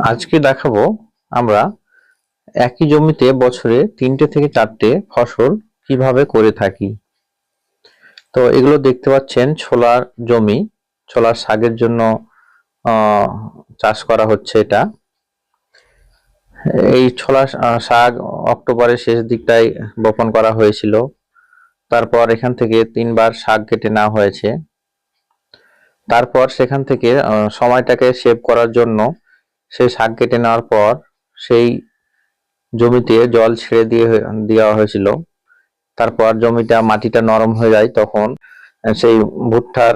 আজকে দেখাবো আমরা একই জমিতে বছরে তিনটে থেকে চারটে ফসল কীভাবে করে থাকি। তো এগুলো দেখতে পাচ্ছেন ছোলার জমি, ছোলার শাকের জন্য চাষ করা হচ্ছে এটা। এই ছোলা শাক অক্টোবরের শেষ দিকটায় বপন করা হয়েছিল। তারপর এখান থেকে তিনবার শাক কেটে নেওয়া হয়েছে। তারপর সেখান থেকে সময়টাকে সেভ করার জন্য সেই শাক কেটে নেওয়ার পর সেই জমিতে জল ছেড়ে দিয়ে দেওয়া হয়েছিল। তারপর জমিটা মাটিটা নরম হয়ে যায় তখন সেই ভুট্টার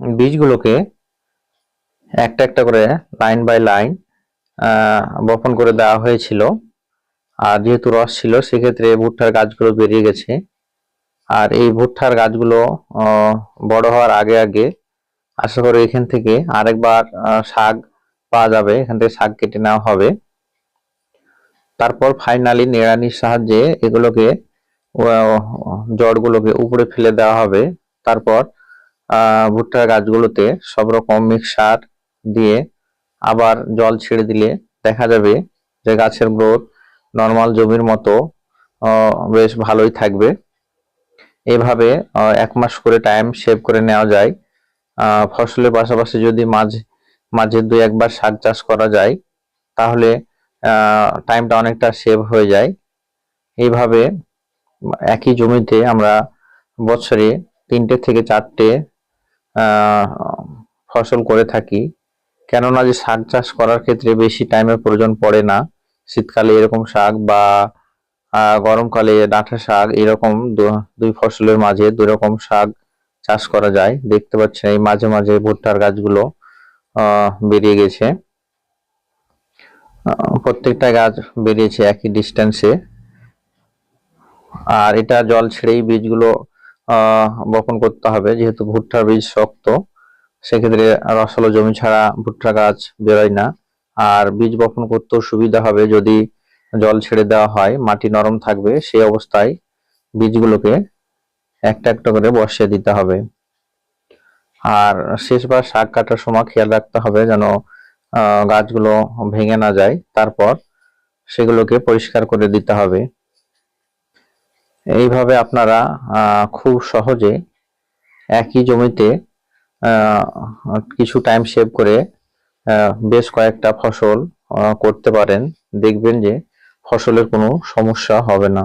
বীজগুলোকে একটা একটা করে লাইন বাই লাইন বপন করে দেওয়া হয়েছিল। আর যেহেতু রস ছিল, সেক্ষেত্রে ভুট্টার গাছগুলো বেরিয়ে গেছে। আর এই ভুট্টার গাছগুলো বড় হওয়ার আগে আগে আশা করি এখান থেকে আরেকবার শাক পাওয়া যাবে, এখান থেকে শাক কেটে নেওয়া হবে। তারপর ফাইনালি নিড়ানির সাহায্যে এগুলোকে জড়গুলোকে উপরে ফেলে দেওয়া হবে। তারপর ভুট্টার গাছগুলোতে সব রকম মিক্সার দিয়ে আবার জল ছেড়ে দিলে দেখা যাবে যে গাছের গ্রোথ নর্মাল জমির মতো বেশ ভালোই থাকবে। এভাবে এক মাস করে টাইম সেভ করে নেওয়া যায়। ফসলের পাশাপাশি যদি মাঝে মাঝে দুই একবার শাক চাষ করা যায়, তাহলে টাইমটা অনেকটা সেভ হয়ে যায়। এইভাবে একই জমিতে আমরা বছরে তিনটে থেকে চারটে ফসল করে থাকি। কেননা যে শাক চাষ করার ক্ষেত্রে বেশি টাইমের প্রয়োজন পড়ে না। শীতকালে এরকম শাক বা গরমকালে ডাঁটা শাক এরকম দু- দুই ফসলের মাঝে দুই রকম শাক চাষ করা যায়। দেখতে পাচ্ছেন এই মাঝে মাঝে ভুট্টার গাছগুলো। বেরিয়ে গেছে। প্রত্যেকটা গাছ বেরিয়েছে একই ডিস্টেন্সে আর এটা জল ছেড়েই বীজগুলো বপন করতে হবে, যেহেতু ভুট্টার বীজ শক্ত, সেক্ষেত্রে রসালো জমি ছাড়া ভুট্টা গাছ বেরোয় না। আর বীজ বপন করতেও সুবিধা হবে যদি জল ছেড়ে দেওয়া হয়, মাটি নরম থাকবে, সেই অবস্থায় বীজগুলোকে একটা একটা করে বসিয়ে দিতে হবে। আর শেষবার শাক কাটার সময় খেয়াল রাখতে হবে যেন গাছগুলো ভেঙে না যায়। তারপর সেগুলোকে পরিষ্কার করে দিতে হবে। এইভাবে আপনারা খুব সহজে একই জমিতে কিছু টাইম সেভ করে বেশ কয়েকটা ফসল করতে পারেন। দেখবেন যে ফসলের কোনো সমস্যা হবে না।